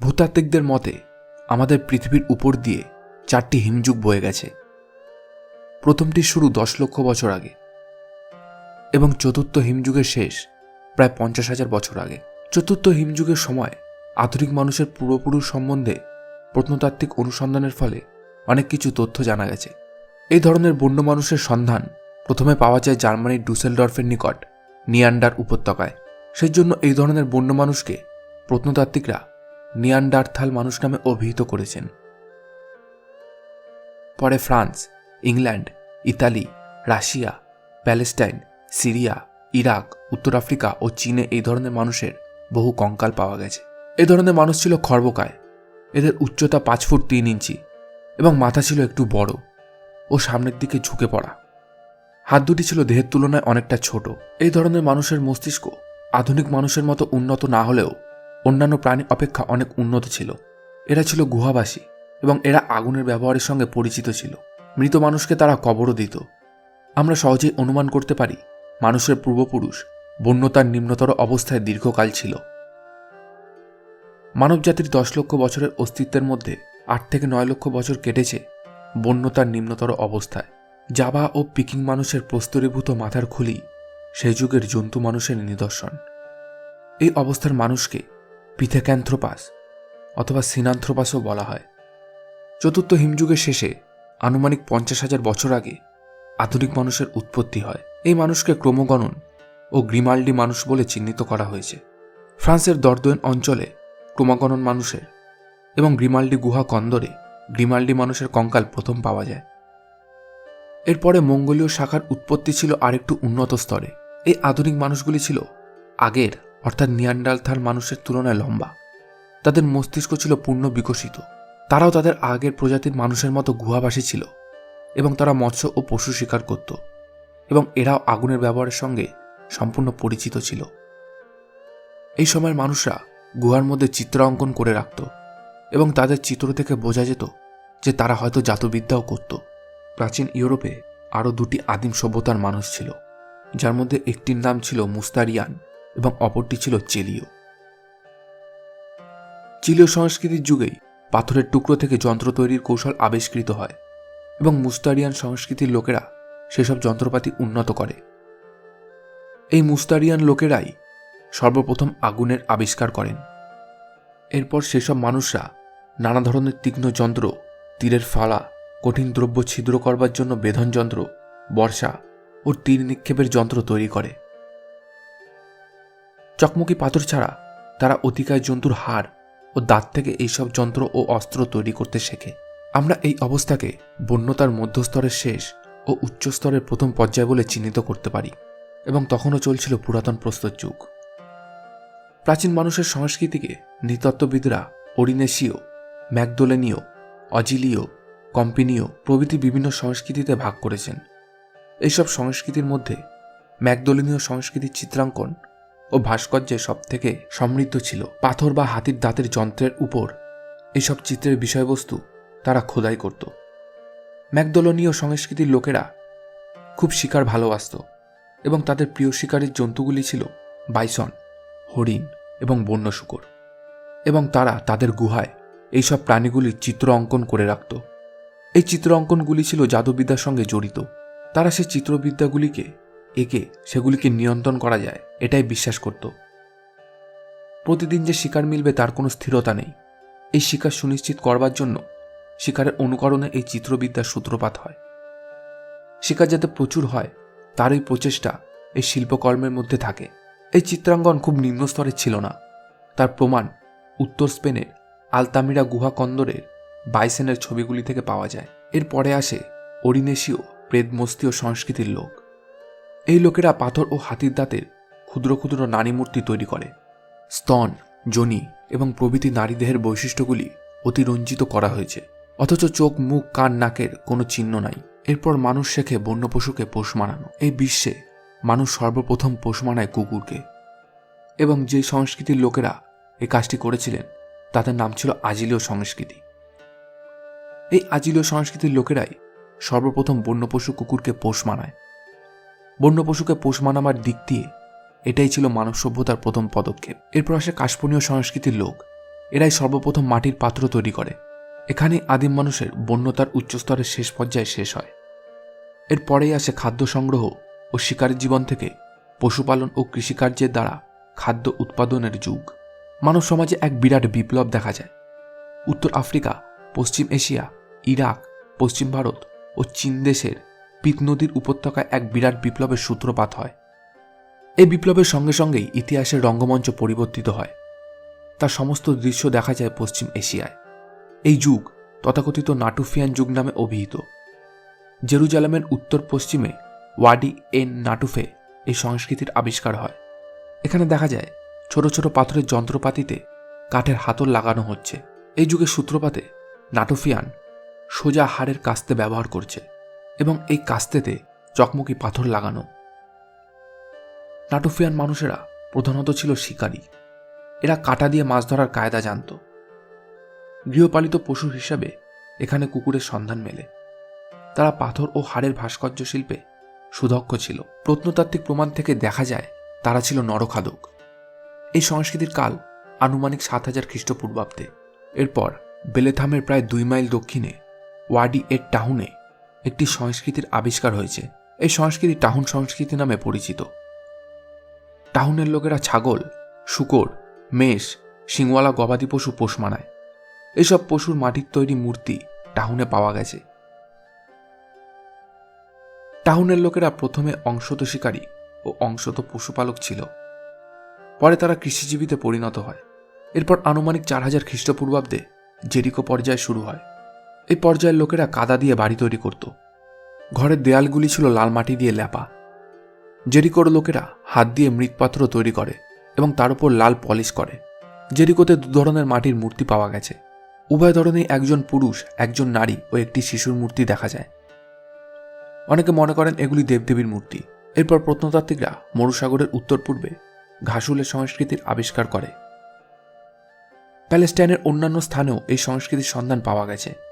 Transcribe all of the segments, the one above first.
ভূতাত্ত্বিকদের মতে, আমাদের পৃথিবীর উপর দিয়ে চারটি হিমযুগ বয়ে গেছে। প্রথমটি শুরু দশ লক্ষ বছর আগে এবং চতুর্থ হিমযুগের শেষ প্রায় পঞ্চাশ হাজার বছর আগে। চতুর্থ হিমযুগের সময় আধুনিক মানুষের পূর্বপুরুষ সম্বন্ধে প্রত্নতাত্ত্বিক অনুসন্ধানের ফলে অনেক কিছু তথ্য জানা গেছে। এই ধরনের বন্য মানুষের সন্ধান প্রথমে পাওয়া যায় জার্মানির ডুসেলডর্ফের নিকট, নিয়ান্ডার উপত্যকায়। সেই জন্য এই ধরনের বন্য মানুষকে প্রত্নতাত্ত্বিকরা নিয়ান্ডারথাল মানুষ নামে অভিহিত করেছেন। পরে France, England, Italy, Russia, Palestine, Syria, Iraq, উত্তর আফ্রিকা ও চীনে এই ধরনের মানুষের বহু কঙ্কাল পাওয়া গেছে। এই ধরনের মানুষ ছিল খর্বকায়। এদের উচ্চতা পাঁচ ফুট তিন ইঞ্চি এবং মাথা ছিল একটু বড় ও সামনের দিকে ঝুঁকে পড়া। হাত দুটি ছিল দেহের তুলনায় অনেকটা ছোট। এই ধরনের মানুষের মস্তিষ্ক আধুনিক মানুষের মতো উন্নত না হলেও অন্যান্য প্রাণী অপেক্ষা অনেক উন্নত ছিল। এরা ছিল গুহাবাসী এবং এরা আগুনের ব্যবহারের সঙ্গে পরিচিত ছিল। মৃত মানুষকে তারা কবরও দিত। আমরা সহজেই অনুমান করতে পারি, মানুষের পূর্বপুরুষ বন্যতার নিম্নতর অবস্থায় দীর্ঘকাল ছিল। মানবজাতির দশ লক্ষ বছরের অস্তিত্বের মধ্যে আট থেকে নয় লক্ষ বছর কেটেছে বন্যতার নিম্নতর অবস্থায়। জাবা ও পিকিং মানুষের প্রস্তরীভূত মাথার খুলি সেই যুগের জন্তু মানুষের নিদর্শন। এই অবস্থার মানুষকে পিথেক্যান্থ্রোপাস অথবা সিনান্থ্রোপাসও বলা হয়। চতুর্থ হিমযুগের শেষে আনুমানিক পঞ্চাশ হাজার বছর আগে আধুনিক মানুষের উৎপত্তি হয়। এই মানুষকে ক্রমগণন ও গ্রিমাল্ডি মানুষ বলে চিহ্নিত করা হয়েছে। ফ্রান্সের দর্দোয়েন অঞ্চলে ক্রমগণন মানুষের এবং গ্রিমাল্ডি গুহা কন্দরে গ্রিমাল্ডি মানুষের কঙ্কাল প্রথম পাওয়া যায়। এরপরে মঙ্গোলীয় শাখার উৎপত্তি ছিল আরেকটু উন্নত স্তরে। এই আধুনিক মানুষগুলি ছিল আগের অর্থাৎ নিয়ান্ডালথার মানুষের তুলনায় লম্বা। তাদের মস্তিষ্ক ছিল পূর্ণ বিকশিত। তারাও তাদের আগের প্রজাতির মানুষের মতো গুহাবাসী ছিল এবং তারা মৎস্য ও পশু শিকার করত এবং এরাও আগুনের ব্যবহারের সঙ্গে সম্পূর্ণ পরিচিত ছিল। এই সময়ের মানুষরা গুহার মধ্যে চিত্র অঙ্কন করে রাখত এবং তাদের চিত্র থেকে বোঝা যেত যে তারা হয়তো জাতবিদ্যাও করত। প্রাচীন ইউরোপে আরও দুটি আদিম সভ্যতার মানুষ ছিল, যার মধ্যে একটির নাম ছিল মুস্তারিয়ান। এবং অপরটি ছিল চেলিও। চিলীয় সংস্কৃতির যুগেই পাথরের টুকরো থেকে যন্ত্র তৈরির কৌশল আবিষ্কৃত হয় এবং মুস্তারিয়ান সংস্কৃতির লোকেরা সেসব যন্ত্রপাতি উন্নত করে। এই মুস্তারিয়ান লোকেরাই সর্বপ্রথম আগুনের আবিষ্কার করেন। এরপর সেসব মানুষরা নানা ধরনের তীক্ষ্ণ যন্ত্র তীরের ফালা, কঠিন দ্রব্য ছিদ্র করবার জন্য বেধন যন্ত্র, বর্ষা ও তীর নিক্ষেপের যন্ত্র তৈরি করে। চকমকি পাথর ছাড়া তারা অতিকায় জন্তুর হাড় ও দাঁত থেকে এইসব যন্ত্র ও অস্ত্র তৈরি করতে শেখে। আমরা এই অবস্থাকে বন্যতার মধ্যস্তরের শেষ ও উচ্চস্তরের প্রথম পর্যায় বলে চিহ্নিত করতে পারি এবং তখনও চলছিল পুরাতন প্রস্তর যুগ। প্রাচীন মানুষের সংস্কৃতিকে নৃতত্ত্ববিদরা অরিনেশীয় ম্যাকদোলেনীয় অজিলীয়, কম্পিনীয় প্রভৃতি বিভিন্ন সংস্কৃতিতে ভাগ করেছেন। এইসব সংস্কৃতির মধ্যে ম্যাকদোলিনীয় সংস্কৃতির চিত্রাঙ্কন ও ভাস্কর্যে সব থেকে সমৃদ্ধ ছিল। পাথর বা হাতির দাঁতের যন্ত্রের উপর এসব চিত্রের বিষয়বস্তু তারা খোদাই করত। ম্যাকদোলনীয় সংস্কৃতির লোকেরা খুব শিকার ভালোবাসত এবং তাদের প্রিয় শিকারের জন্তুগুলি ছিল বাইসন, হরিণ এবং বন্য শুকর। এবং তারা তাদের গুহায় এইসব প্রাণীগুলির চিত্র অঙ্কন করে রাখত। এই চিত্র অঙ্কনগুলি ছিল জাদুবিদ্যার সঙ্গে জড়িত। তারা সেই চিত্রবিদ্যাগুলিকে একে সেগুলিকে নিয়ন্ত্রণ করা যায়, এটাই বিশ্বাস করত। প্রতিদিন যে শিকার মিলবে তার কোনো স্থিরতা নেই। এই শিকার সুনিশ্চিত করবার জন্য শিকারের অনুকরণে এই চিত্রবিদ্যার সূত্রপাত হয়। শিকার যাতে প্রচুর হয়, তার এই প্রচেষ্টা এই শিল্পকর্মের মধ্যে থাকে। এই চিত্রাঙ্গন খুব নিম্ন স্তরের ছিল না। তার প্রমাণ উত্তর স্পেনের আলতামিরা গুহা কন্দরের বাইসেনের ছবিগুলি থেকে পাওয়া যায়। এর পরে আসে অরিনেশীয় প্রেদমস্তীয় সংস্কৃতির লোক। এই লোকেরা পাথর ও হাতির দাঁতের ক্ষুদ্র ক্ষুদ্র নারী মূর্তি তৈরি করে। স্তন যোনি এবং প্রভৃতি নারী দেহের বৈশিষ্ট্যগুলি অতিরঞ্জিত করা হয়েছে। অথচ চোখ, মুখ, কান, নাকের কোনো চিহ্ন নাই। এরপর মানুষ শেখে বন্য পশুকে পোষ মানানো। এই বিশ্বে মানুষ সর্বপ্রথম পোষ মানায় কুকুরকে। এবং যে সংস্কৃতির লোকেরা এই কাজটি করেছিলেন, তাদের নাম ছিল আজিলীয় সংস্কৃতি। এই আজিলীয় সংস্কৃতির লোকেরাই সর্বপ্রথম বন্য পশু কুকুরকে পোষ মানায়। বন্য পশুকে পোষ মানাবার দিক দিয়ে এটাই ছিল মানব সভ্যতার প্রথম পদক্ষেপ। এরপর আসে কাশপনীয় সংস্কৃতির লোক। এরাই সর্বপ্রথম মাটির পাত্র তৈরি করে। এখানে আদিম মানুষের বন্যতার উচ্চস্তরের শেষ পর্যায়ে শেষ হয়। এরপরেই আসে খাদ্য সংগ্রহ ও শিকারের জীবন থেকে পশুপালন ও কৃষিকার্যের দ্বারা খাদ্য উৎপাদনের যুগ। মানব সমাজে এক বিরাট বিপ্লব দেখা যায়। উত্তর আফ্রিকা, পশ্চিম এশিয়া, ইরাক, পশ্চিম ভারত ও চীন দেশের পিত নদীর উপত্যকায় এক বিরাট বিপ্লবের সূত্রপাত হয়। এই বিপ্লবের সঙ্গে সঙ্গেই ইতিহাসের রঙ্গমঞ্চ পরিবর্তিত হয়। তার সমস্ত দৃশ্য দেখা যায় পশ্চিম এশিয়ায়। এই যুগ তথাকথিত নাটুফিয়ান যুগ নামে অভিহিত। জেরুজালেমের উত্তর পশ্চিমে ওয়াডি এন নাটুফে এই সংস্কৃতির আবিষ্কার হয়। এখানে দেখা যায় ছোট ছোট পাথরের যন্ত্রপাতিতে কাঠের হাতল লাগানো হচ্ছে। এই যুগের সূত্রপাতে নাটুফিয়ান সোজা হাড়ের কাস্তে ব্যবহার করছে। এবং এই কাস্তেতে চকমকি পাথর লাগানো। নাটুফিয়ান মানুষেরা প্রধানত ছিল শিকারী। এরা কাটা দিয়ে মাছ ধরার কায়দা জানত। গৃহপালিত পশু হিসাবে এখানে কুকুরের সন্ধান মেলে। তারা পাথর ও হাড়ের ভাস্কর্য শিল্পে সুদক্ষ ছিল। প্রত্নতাত্ত্বিক প্রমাণ থেকে দেখা যায়, তারা ছিল নরখাদক। এই সংস্কৃতির কাল আনুমানিক সাত হাজার খ্রিস্টপূর্বাব্দে। এরপর বেলেথামের প্রায় দুই মাইল দক্ষিণে ওয়াডি এর টাউনে একটি সংস্কৃতির আবিষ্কার হয়েছে। এই সংস্কৃতি টাউন সংস্কৃতি নামে পরিচিত। টাউনের লোকেরা ছাগল, শুকর, মেষ শিংওয়ালা গবাদি পশু, পোষ মানায়। এসব পশুর মাটির তৈরি মূর্তি টাউনে পাওয়া গেছে। টাউনের লোকেরা প্রথমে অংশত শিকারী ও অংশত পশুপালক ছিল। পরে তারা কৃষিজীবীতে পরিণত হয়। এরপর আনুমানিক চার হাজার খ্রিস্টপূর্বাব্দে জেরিকো পর্যায়ে শুরু হয়। এই পর্যায়ের লোকেরা কাদা দিয়ে বাড়ি তৈরি করত। ঘরের দেয়ালগুলি ছিল লাল মাটি দিয়ে ল্যাপা জেরিকোর লোকেরা হাত দিয়ে মৃৎপাত্র তৈরি করে এবং তার উপর লাল পলিশ করে। জেরিকোতে দু ধরনের মাটির মূর্তি পাওয়া গেছে। উভয় ধরনেই একজন পুরুষ, একজন নারী ও একটি শিশুর মূর্তি দেখা যায়। অনেকে মনে করেন এগুলি দেবদেবীর মূর্তি। এরপর প্রত্নতাত্ত্বিকরা মরুসাগরের উত্তর পূর্বে ঘাসুলের সংস্কৃতির আবিষ্কার করে। প্যালেস্টাইনের অন্যান্য স্থানেও এই সংস্কৃতির সন্ধান পাওয়া গেছে।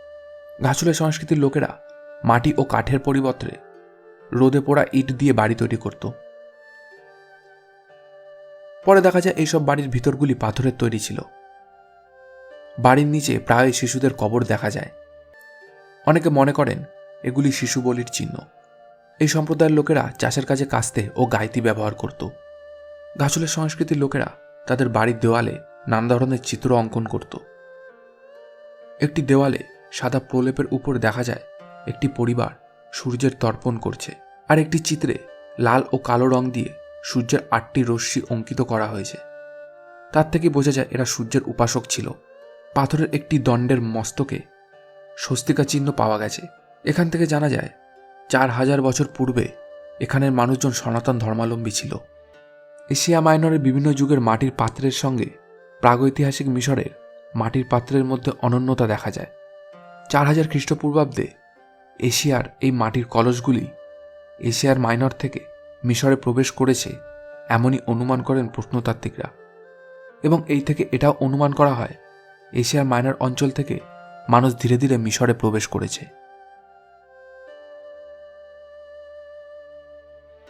ঘাসুলের সংস্কৃতির লোকেরা মাটি ও কাঠের পরিবর্তে রোদে পোড়া ইট দিয়ে বাড়ি তৈরি করত। পরে দেখা যায় এইসব বাড়ির ভিতরগুলি পাথরের তৈরি ছিল। বাড়ির নিচে প্রায় শিশুদের কবর দেখা যায়। অনেকে মনে করেন এগুলি শিশু বলির চিহ্ন। এই সম্প্রদায়ের লোকেরা চাষের কাজে কাস্তে ও গাইতি ব্যবহার করত। গাছুলের সংস্কৃতির লোকেরা তাদের বাড়ির দেওয়ালে নানা ধরনের চিত্র অঙ্কন করত। একটি দেওয়ালে সাদা প্রলেপের উপর দেখা যায় একটি পরিবার সূর্যের তর্পণ করছে আর একটি চিত্রে লাল ও কালো রং দিয়ে সূর্যের আটটি রশ্মি অঙ্কিত করা হয়েছে। তার থেকে বোঝা যায় এরা সূর্যের উপাসক ছিল। পাথরের একটি দণ্ডের মস্তকে স্বস্তিকা চিহ্ন পাওয়া গেছে। এখান থেকে জানা যায়, চার হাজার বছর পূর্বে এখানের মানুষজন সনাতন ধর্মাবলম্বী ছিল। এশিয়া মাইনরের বিভিন্ন যুগের মাটির পাত্রের সঙ্গে প্রাগৈতিহাসিক মিশরের মাটির পাত্রের মধ্যে অনন্যতা দেখা যায়। চার হাজার খ্রিস্টপূর্বাব্দে এশিয়ার এই মাটির কলসগুলি এশিয়ার মাইনর থেকে মিশরে প্রবেশ করেছে এমনই অনুমান করেন প্রশ্নতাত্ত্বিকরা এবং এই থেকে এটাও অনুমান করা হয়, এশিয়ার মাইনর অঞ্চল থেকে মানুষ ধীরে ধীরে মিশরে প্রবেশ করেছে।